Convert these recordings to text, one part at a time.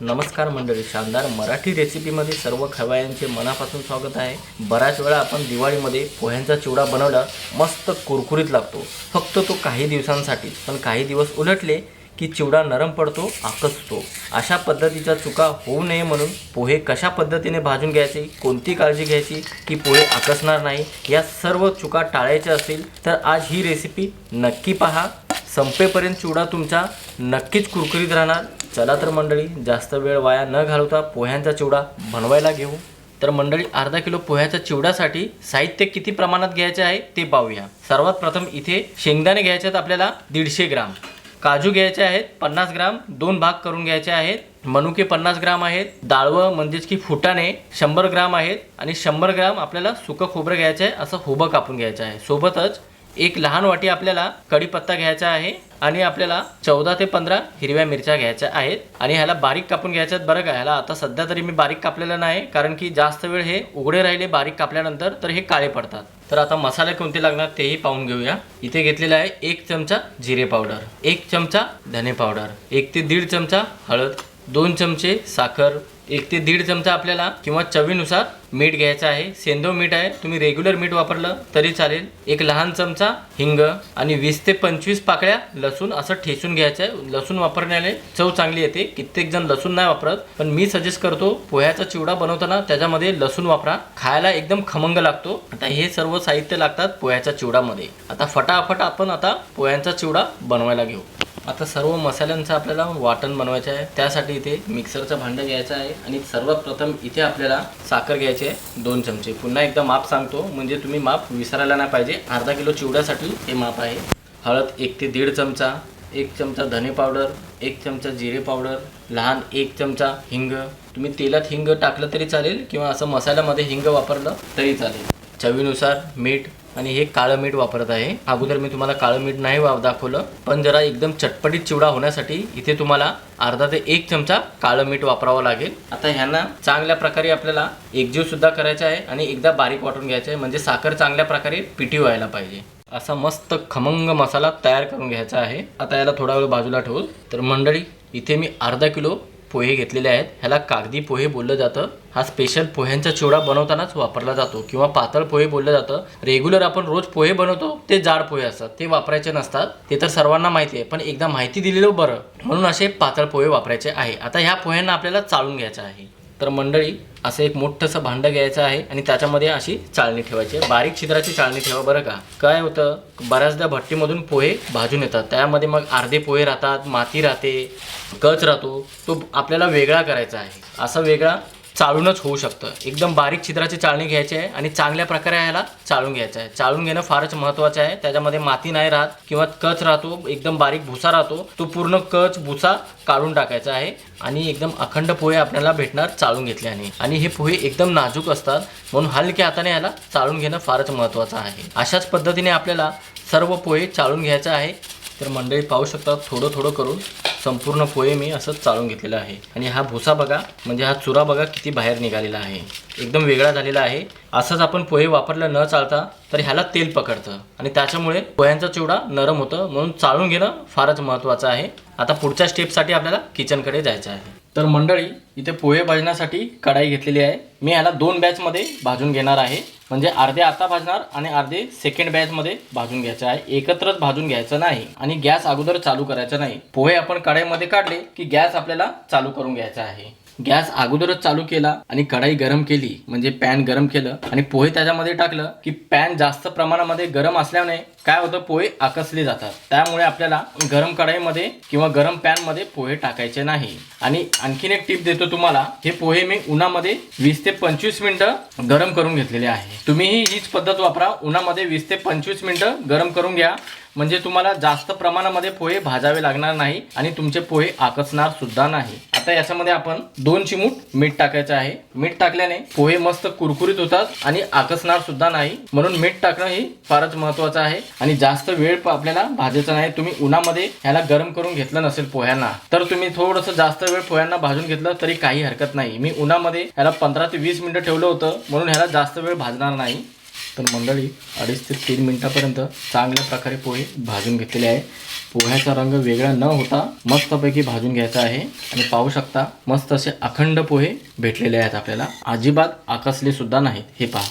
नमस्कार मंडळी शानदार मराठी रेसिपीमध्ये सर्व खवायांचे मनापासून स्वागत आहे. बऱ्याच वेळा आपण दिवाळीमध्ये पोह्यांचा चिवडा बनवला मस्त कुरकुरीत लागतो. फक्त तो काही दिवसांसाठी पण काही दिवस उलटले की चिवडा नरम पडतो आकसतो. अशा पद्धतीच्या चुका होऊ नये म्हणून पोहे कशा पद्धतीने भाजून घ्यायचे कोणती काळजी घ्यायची की पोहे आकसणार नाही या सर्व चुका टाळायच्या असतील तर आज ही रेसिपी नक्की पहा. संपेपर्यंत चिवडा तुमचा नक्कीच कुरकुरीत राहणार. चला तर मंडळी जास्त वेळ वाया न घालवता पोह्यांचा चिवडा बनवायला घेऊ. तर मंडळी अर्धा किलो पोह्याच्या चिवड्यासाठी साहित्य किती प्रमाणात घ्यायचे आहे ते पाहूया. सर्वात प्रथम इथे शेंगदाणे घ्यायचे आहेत आपल्याला दीडशे ग्राम. काजू घ्यायचे आहेत पन्नास ग्राम दोन भाग करून घ्यायचे आहेत. मनुके पन्नास ग्राम आहेत डाळवं म्हणजेच की फुटाणे शंभर ग्राम आहेत आणि शंभर ग्राम आपल्याला सुकं खोबरं घ्यायचं आहे असं हुबं कापून घ्यायचं आहे. सोबतच एक लहान वाटी आपल्याला कढीपत्ता घ्यायचा आहे आणि आपल्याला चौदा ते पंधरा हिरव्या मिरच्या घ्यायच्या आहेत. आणि ह्याला बारीक कापून घ्यायच्या आहेत बरं का? ह्याला आता सध्या तरी मी बारीक कापलेलं नाही कारण की जास्त वेळ हे उघडे राहिले बारीक कापल्यानंतर तर हे काळे पडतात. तर आता मसाले कोणते लागणार तेही पाहून घेऊया. इथे घेतलेला आहे एक चमचा जिरे पावडर एक चमचा धने पावडर एक ते दीड चमचा हळद दोन चमचे साखर एक ते दीड चमचा आपल्याला किंवा चवीनुसार मीठ घ्यायचं आहे. सेंदो मीठ आहे. तुम्ही रेग्युलर मीठ वापरलं तरी चालेल. एक लहान चमचा हिंग आणि वीस ते पंचवीस पाकळ्या लसूण असं ठेचून घ्यायचं आहे. लसूण वापरण्याने चव चांगली येते. कित्येक जण लसूण नाही वापरत पण मी सजेस्ट करतो पोह्याचा चिवडा बनवताना त्याच्यामध्ये लसूण वापरा. खायला एकदम खमंग लागतो. आता हे सर्व साहित्य लागतात पोह्याच्या चिवडामध्ये आता फटाफट आपण आता पोह्यांचा चिवडा बनवायला घेऊ. आता सर्व मसाल्यांचं आपल्याला वाटण बनवायचं आहे. त्यासाठी इथे मिक्सरचं भांडं घ्यायचं आहे आणि सर्वात प्रथम इथे आपल्याला साखर घ्यायची आहे दोन चमचे. पुन्हा एकदा माप सांगतो म्हणजे तुम्ही माप विसरायला नाही पाहिजे. अर्धा किलो चिवड्यासाठी हे माप आहे. हळद एक ते दीड चमचा एक चमचा धने पावडर एक चमचा जिरे पावडर लहान एक चमचा हिंग. तुम्ही तेलात हिंग टाकलं तरी चालेल किंवा असं मसाल्यामध्ये हिंग वापरलं तरी चालेल. चवीनुसार मीठ आणि हे काळं मीठ वापरत आहे. अगोदर मी तुम्हाला काळं मीठ नाही वा- दाखवलं पण जरा एकदम चटपटीत चिवडा होण्यासाठी इथे तुम्हाला अर्धा ते एक चमचा काळं मीठ वापरावं लागेल. आता ह्यांना चांगल्या प्रकारे आपल्याला एकजीव सुद्धा करायचा आहे आणि एकदा बारीक वाटून घ्यायचं आहे म्हणजे साखर चांगल्या प्रकारे पिठी व्हायला पाहिजे. असा मस्त खमंग मसाला तयार करून घ्यायचा आहे. आता याला थोडा वेळ बाजूला ठेवू. तर मंडळी इथे मी अर्धा किलो पोहे घेतलेले आहेत. ह्याला कागदी पोहे बोललं जातं. हा स्पेशल पोह्यांचा चिवडा बनवतानाच वापरला जातो किंवा पातळ पोहे बोललं जातं. रेग्युलर आपण रोज पोहे बनवतो ते जाड पोहे असतात. ते वापरायचे नसतात. ते तर सर्वांना माहिती आहे पण एकदा माहिती दिलेलं बरं. म्हणून असे पातळ पोहे वापरायचे आहे. आता ह्या पोह्यांना आपल्याला चाळून घ्यायचं आहे. तर मंडळी असं एक मोठंसं भांडं घ्यायचं आहे आणि त्याच्यामध्ये अशी चाळणी ठेवायची आहे. बारीक छिद्राची चाळणी ठेवा बरं का. काय होतं? बऱ्याचदा भट्टीमधून पोहे भाजून येतात. त्यामध्ये मग अर्धे पोहे राहतात माती राहते कच राहतो. तो आपल्याला वेगळा करायचा आहे. असा वेगळा चाळूनच होऊ शकतं. एकदम बारीक छिद्राची चाळणी घ्यायची आहे आणि चांगल्या प्रकारे ह्याला चाळून घ्यायचं आहे. चाळून घेणं फारच महत्त्वाचं आहे. त्याच्यामध्ये माती नाही राहत किंवा कच राहतो एकदम बारीक भुसा राहतो तो पूर्ण कच भुसा काढून टाकायचा आहे आणि एकदम अखंड पोहे आपल्याला भेटणार चाळून घेतल्याने. आणि हे पोहे एकदम नाजूक असतात म्हणून हलक्या हाताने याला चाळून घेणं फारच महत्त्वाचं आहे. अशाच पद्धतीने आपल्याला सर्व पोहे चाळून घ्यायचं आहे. तर मंडळी पाहू शकता थोडं थोडं करून संपूर्ण पोहे मी असंच चाळून घेतलेलं आहे. आणि हा भुसा बघा म्हणजे हा चुरा बघा किती बाहेर निघालेला आहे. एकदम वेगळा झालेला आहे. असंच आपण पोहे वापरलं न चालता तर ह्याला तेल पकडतं. आणि त्याच्यामुळे पोह्यांचा चिवडा नरम होतं. म्हणून चाळून घेणं फारच महत्त्वाचं आहे. आता पुढच्या स्टेपसाठी आपल्याला किचनकडे जायचं आहे. तर मंडळी इथे पोहे भाजण्यासाठी कढाई घेतलेली आहे. मी ह्याला दोन बॅचमध्ये भाजून घेणार आहे. म्हणजे अर्धे आता भाजणार आणि अर्धे सेकंड बॅचमध्ये भाजून घ्यायचं आहे. एकत्रच भाजून घ्यायचं नाही आणि गॅस अगोदर चालू करायचा नाही. पोहे आपण कढाईमध्ये काढले की गॅस आपल्याला चालू करून घ्यायचा आहे. गॅस अगोदरच चालू केला आणि कढाई गरम केली म्हणजे पॅन गरम केलं आणि पोहे त्याच्यामध्ये टाकलं की पॅन जास्त प्रमाणामध्ये गरम असल्याने काय होतं पोहे आकसले जातात. त्यामुळे आपल्याला गरम कढाईमध्ये किंवा गरम पॅनमध्ये पोहे टाकायचे नाही. आणि आणखीन एक टिप देतो तुम्हाला हे पोहे मी उन्हामध्ये वीस ते पंचवीस मिनिटं गरम करून घेतलेले आहे. तुम्हीही हीच पद्धत वापरा उन्हामध्ये वीस ते पंचवीस मिनिटं गरम करून घ्या. म्हणजे तुम्हाला जास्त प्रमाणामध्ये पोहे भाजावे लागणार नाही आणि तुमचे पोहे आकसणार सुद्धा नाही. आता याच्यामध्ये आपण दोन चिमूट मीठ टाकायचं आहे. मीठ टाकल्याने पोहे मस्त कुरकुरीत होतात आणि आकसणार सुद्धा नाही. म्हणून मीठ टाकणं ही फारच महत्वाचं आहे. आणि जास्त वेळ आपल्याला भाजायचा नाही. तुम्ही उन्हामध्ये ह्याला गरम करून घेतलं नसेल पोह्यांना तर तुम्ही थोडंसं जास्त वेळ पोह्यांना भाजून घेतलं तरी काही हरकत नाही. मी उन्हामध्ये ह्याला पंधरा ते वीस मिनिटं ठेवलं होतं. म्हणून ह्याला जास्त वेळ भाजणार नाही. तर मंडळी अडीच ते तीन मिनटापर्यंत चांगल्या प्रकारे पोहे भाजून घेतलेले आहे. पोह्याचा रंग वेगळा न होता मस्तपैकी भाजून घ्यायचा आहे. आणि पाहू शकता मस्त असे अखंड पोहे भेटलेले आहेत आपल्याला. अजिबात आकसले सुद्धा नाहीत. हे पहा.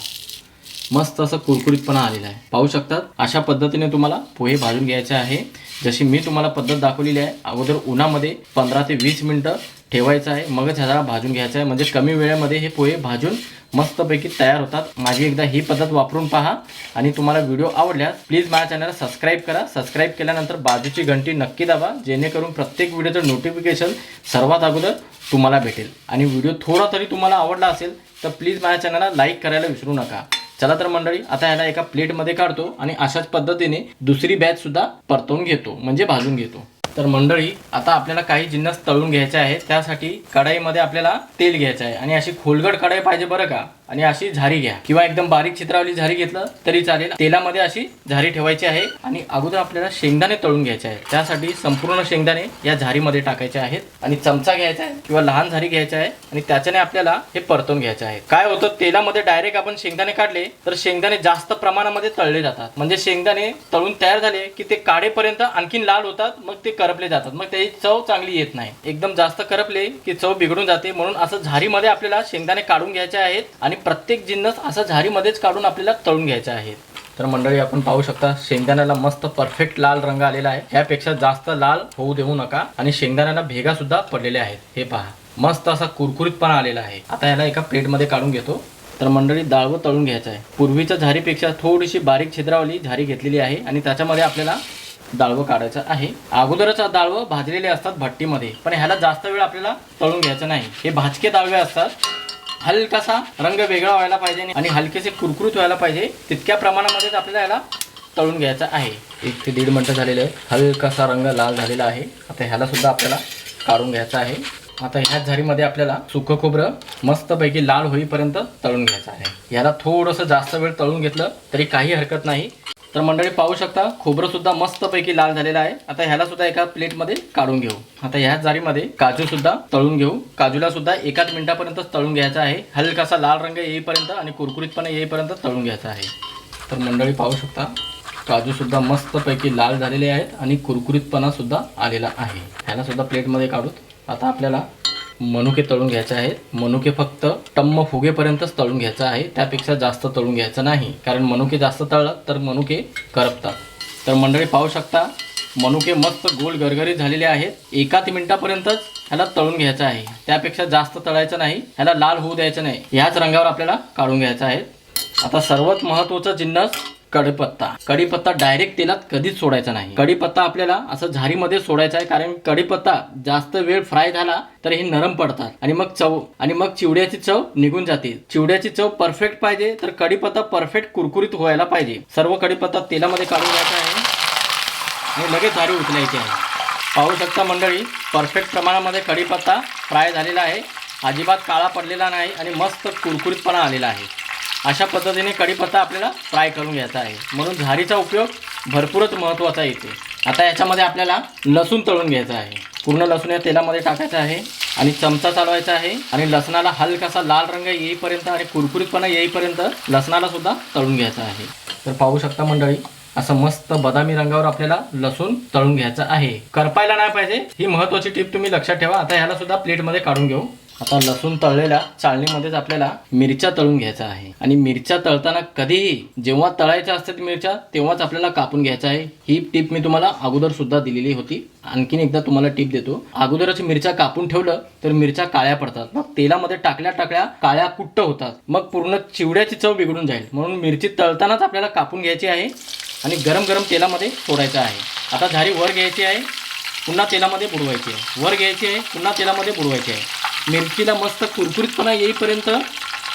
मस्त असं कुरकुरीतपणा आलेला आहे. पाहू शकतात अशा पद्धतीने तुम्हाला पोहे भाजून घ्यायचे आहे. जशी मी तुम्हाला पद्धत दाखवलेली आहे अगोदर उन्हामध्ये पंधरा ते वीस मिनटं ठेवायचं आहे मगच ह्याला भाजून घ्यायचं आहे. म्हणजे कमी वेळेमध्ये हे पोहे भाजून मस्तपैकी तयार होतात. माझी एकदा ही पद्धत वापरून पहा आणि तुम्हाला व्हिडिओ आवडल्यास प्लीज माझ्या चॅनलला सबस्क्राईब करा. सबस्क्राईब केल्यानंतर बाजूची घंटी नक्की दाबा जेणेकरून प्रत्येक व्हिडिओचं नोटिफिकेशन सर्वात अगोदर तुम्हाला भेटेल. आणि व्हिडिओ थोडा तरी तुम्हाला आवडला असेल तर प्लीज माझ्या चॅनलला लाईक करायला विसरू नका. चला तर मंडळी आता ह्याला एका प्लेटमध्ये काढतो आणि अशाच पद्धतीने दुसरी बॅच सुद्धा परतवून घेतो म्हणजे भाजून घेतो. तर मंडळी आता आपल्याला काही जिन्नस तळून घ्यायचे आहे त्यासाठी कढाईमध्ये आपल्याला तेल घ्यायचं आहे. आणि अशी खोलगट कढाई पाहिजे बरं का? आणि अशी झारी घ्या. किंवा एकदम बारीक चित्रावली झारी घेतलं तरी चालेल. तेलामध्ये अशी झारी ठेवायची आहे आणि अगोदर आपल्याला शेंगदाणे तळून घ्यायचे आहे त्यासाठी संपूर्ण शेंगदाणे या झारीमध्ये टाकायचे आहेत आणि चमचा घ्यायचा आहे किंवा लहान झारी घ्यायचा आहे आणि त्याच्याने आपल्याला हे परतून घ्यायचं आहे. काय होतं? तेलामध्ये डायरेक्ट आपण शेंगदाणे काढले तर शेंगदाणे जास्त प्रमाणामध्ये तळले जातात. म्हणजे शेंगदाणे तळून तयार झाले की ते काढेपर्यंत आणखीन लाल होतात मग ते करपले जातात. मग त्याची चव चांगली येत नाही. एकदम जास्त करपले की चव बिघडून जाते. म्हणून असं झारीमध्ये आपल्याला शेंगदाणे काढून घ्यायचे आहेत आणि प्रत्येक जिन्नस असं झारीमध्येच काढून आपल्याला तळून घ्यायचं आहे. तर मंडळी आपण पाहू शकता शेंगदाण्याला मस्त परफेक्ट लाल रंग आलेला आहे. यापेक्षा जास्त लाल होऊ देऊ नका आणि शेंगदाण्याला भेगा सुद्धा पडलेले आहेत. हे पहा मस्त असा कुरकुरीतपणा आलेला आहे. आता याला एका प्लेटमध्ये काढून घेतो. तर मंडळी डाळवं तळून घ्यायचं आहे. पूर्वीच्या झारीपेक्षा थोडीशी बारीक छिद्रावली झारी घेतलेली आहे आणि त्याच्यामध्ये आपल्याला डाळवं काढायचं आहे. अगोदरच डाळवं भाजलेले असतात भट्टीमध्ये पण ह्याला जास्त वेळ आपल्याला तळून घ्यायचं नाही. हे भाजके डाळवे असतात. हलकासा रंग वेगळा व्हायला पाहिजे आणि हलकेसे कुरकुरीत व्हायला पाहिजे तितक्या प्रमाणामध्येच आपल्याला याला तळून घ्यायचा आहे. एक ते दीड मिनटं झालेलं आहे. हलकासा रंग लाल झालेला आहे. आता ह्याला सुद्धा आपल्याला काढून घ्यायचा आहे. आता ह्याच झारीमध्ये आपल्याला सुकं खोबरं मस्तपैकी लाल होईपर्यंत तळून घ्यायचं आहे. ह्याला थोडंसं जास्त वेळ तळून घेतलं तरी काही हरकत नाही. तर मंडळी पाहू शकता खोबरं सुद्धा मस्तपैकी लाल झालेलं आहे. आता ह्याला सुद्धा एका प्लेटमध्ये काढून घेऊ. आता ह्याच जारीमध्ये काजू सुद्धा तळून घेऊ. काजूला सुद्धा एकाच मिनिटापर्यंत तळून घ्यायचा आहे. हलकासा लाल रंग येईपर्यंत आणि कुरकुरीतपणा येईपर्यंत तळून घ्यायचा आहे. तर मंडळी पाहू शकता काजूसुद्धा मस्तपैकी लाल झालेले आहेत आणि कुरकुरीतपणा सुद्धा आलेला आहे. ह्याला सुद्धा प्लेटमध्ये काढूत. आता आपल्याला मनुके तळून घ्यायचे आहेत मनुके फक्त टम्म फुगेपर्यंतच तळून घ्यायचं आहे. त्यापेक्षा जास्त तळून घ्यायचं नाही. कारण मनुके जास्त तळलं तर मनुके करपतात. तर मंडळी पाहू शकता मनुके मस्त गोल गरगरीत झालेले आहेत. एकाच मिनिटापर्यंतच ह्याला तळून घ्यायचं आहे. त्यापेक्षा जास्त तळायचं नाही. ह्याला लाल होऊ द्यायचं नाही. ह्याच रंगावर आपल्याला काढून घ्यायचं आहे. आता सर्वात महत्त्वाचा जिन्नस कढीपत्ता कढीपत्ता डायरेक्ट तेलात कधीच सोडायचा नाही. कढीपत्ता आपल्याला असं झारीमध्ये सोडायचा आहे कारण कढीपत्ता जास्त वेळ फ्राय झाला तर हे नरम पडतात. आणि मग चव आणि मग चिवड्याची चव निघून जाते. चिवड्याची चव परफेक्ट पाहिजे तर कढीपत्ता परफेक्ट कुरकुरीत व्हायला पाहिजे. सर्व कढीपत्ता तेलामध्ये काढून घ्यायचा आहे. आणि लगेच झारी उचलायची आहे. पाहू शकता मंडळी परफेक्ट प्रमाणामध्ये कढीपत्ता फ्राय झालेला आहे. अजिबात काळा पडलेला नाही आणि मस्त कुरकुरीतपणा आलेला आहे. अशा पद्धतीने कढीपत्ता आपल्याला फ्राय करून घ्यायचा आहे. म्हणून झारीचा उपयोग भरपूरच महत्त्वाचा येते आता याच्यामध्ये आपल्याला लसूण तळून घ्यायचा आहे. पूर्ण लसूण या तेलामध्ये टाकायचं आहे आणि चमचा चालवायचा आहे आणि लसणाला हलकासा लाल रंग येईपर्यंत आणि कुरकुरीतपणा येईपर्यंत लसणाला सुद्धा तळून घ्यायचा आहे. तर पाहू शकता मंडळी असं मस्त बदामी रंगावर आपल्याला लसूण तळून घ्यायचं आहे. करपायला नाही पाहिजे ही महत्वाची टिप तुम्ही लक्षात ठेवा. आता ह्याला सुद्धा प्लेटमध्ये काढून घेऊ. आता लसूण तळलेला चाळणीमध्येच आपल्याला मिरच्या तळून घ्यायचा आहे. आणि मिरच्या तळताना कधीही जेव्हा तळायच्या असतात मिरच्या तेव्हाच आपल्याला कापून घ्यायचा आहे. ही टिप मी तुम्हाला अगोदर सुद्धा दिलेली होती. आणखीन एकदा तुम्हाला टीप देतो. अगोदरच मिरच्या कापून ठेवलं तर मिरच्या काळ्या पडतात. मग तेलामध्ये टाकल्या टाकल्या काळ्या कुट्ट होतात. मग पूर्ण चिवड्याची चव बिघडून जाईल. म्हणून मिरची तळतानाच आपल्याला कापून घ्यायची आहे आणि गरम गरम तेलामध्ये सोडायचं आहे. आता झारी वर घ्यायची आहे पुन्हा तेलामध्ये बुडवायची आहे. वर घ्यायची आहे पुन्हा तेलामध्ये बुडवायची आहे. मिरचीला मस्त कुरकुरीतपणा येईपर्यंत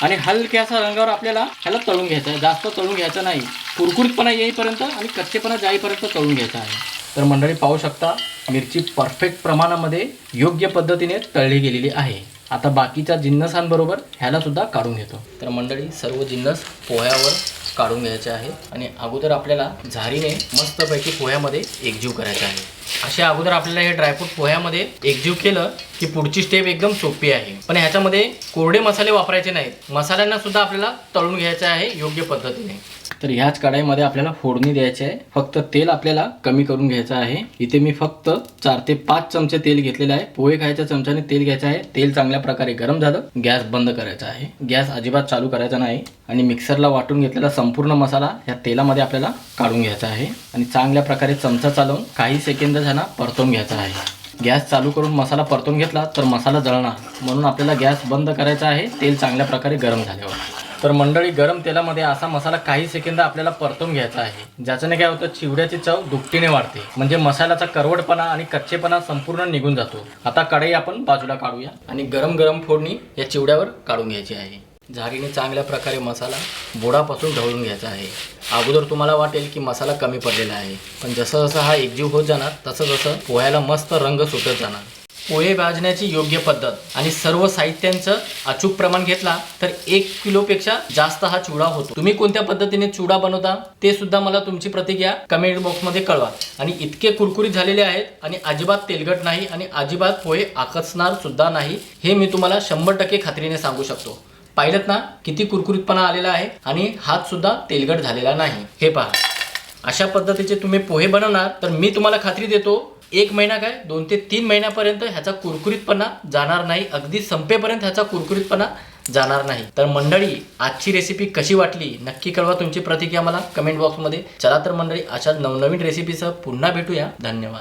आणि हलक्यासा रंगावर आपल्याला ह्याला तळून घ्यायचं आहे. जास्त तळून घ्यायचं नाही. कुरकुरीतपणा येईपर्यंत आणि कच्चेपणा जाईपर्यंत तळून घ्यायचा आहे. तर मंडळी पाहू शकता मिरची परफेक्ट प्रमाणामध्ये योग्य पद्धतीने तळली गेलेली आहे. आता बाकीच्या जिन्नसांबरोबर ह्याला सुद्धा काढून घेतो. तर मंडळी सर्व जिन्नस पोह्यावर काढून घ्यायचे आहे आणि अगोदर आपल्याला झारीने मस्तपैकी पोह्यामध्ये एकजीव करायचा आहे. अशा अगोदर आपल्याला हे ड्रायफ्रूट पोह्यामध्ये एकजीव केलं की पुढची स्टेप एकदम सोपी आहे. पण ह्याच्यामध्ये कोरडे मसाले वापरायचे नाहीत. मसाल्यांना सुद्धा आपल्याला तळून घ्यायचं आहे योग्य पद्धतीने. तर ह्याच कढाईमध्ये आपल्याला फोडणी द्यायची आहे. फक्त तेल आपल्याला कमी करून घ्यायचं आहे. इथे मी फक्त चार ते पाच चमचे तेल घेतलेलं आहे. पोहे खायच्या चमच्याने तेल घ्यायचं आहे. तेल चांगल्या प्रकारे गरम झालं. गॅस बंद करायचा आहे. गॅस अजिबात चालू करायचा नाही. आणि मिक्सरला वाटून घेतलेला संपूर्ण मसाला ह्या तेलामध्ये आपल्याला काढून घ्यायचा आहे. आणि चांगल्या प्रकारे चमचा चालवून काही सेकंद झाला परतून घ्यायचा आहे. गॅस चालू करून मसाला परतून घेतला तर मसाला जळणार. म्हणून आपल्याला गॅस बंद करायचा आहे तेल चांगल्या प्रकारे गरम झाल्यावर. तर मंडळी गरम तेलामध्ये असा मसाला काही सेकंद आपल्याला परतून घ्यायचा आहे ज्याच्याने काय होतं चिवड्याची चव दुपटीने वाढते. म्हणजे मसाल्याचा करवटपणा आणि कच्चेपणा संपूर्ण निघून जातो. आता कढई आपण बाजूला काढूया आणि गरम गरम फोडणी या चिवड्यावर काढून घ्यायची आहे. झारीने चांगल्या प्रकारे मसाला बुडापासून ढवळून घ्यायचा आहे. अगोदर तुम्हाला वाटेल की मसाला कमी पडलेला आहे. पण जसं जसं हा एकजीव होत जाणार तसं जसं पोह्याला मस्त रंग सुटत जाणार. पोहे भाजण्याची योग्य पद्धत आणि सर्व साहित्यांचं अचूक प्रमाण घेतला तर एक किलोपेक्षा जास्त हा चुडा होतो. तुम्ही कोणत्या पद्धतीने चुडा बनवता ते सुद्धा मला तुमची प्रतिक्रिया कमेंट बॉक्समध्ये कळवा. आणि इतके कुरकुरीत झालेले आहेत आणि अजिबात तेलगट नाही आणि अजिबात पोहे आकसणार सुद्धा नाही हे मी तुम्हाला शंभर टक्के खात्रीने सांगू शकतो. पाहिलं ना किती कुरकुरीतपणा आलेला आहे आणि हात सुद्धा तेलगट झालेला नाही. हे पहा. अशा पद्धतीचे तुम्ही पोहे बनवणार तर मी तुम्हाला खात्री देतो एक महिना काय दोन ते तीन महिन्यापर्यंत ह्याचा कुरकुरीतपणा जाणार नाही. अगदी संपेपर्यंत ह्याचा कुरकुरीतपणा जाणार नाही. तर मंडळी आजची रेसिपी कशी वाटली? नक्की कळवा तुमची प्रतिक्रिया मला कमेंट बॉक्समध्ये. चला तर मंडळी अशा नवनवीन रेसिपीसह पुन्हा भेटूया. धन्यवाद.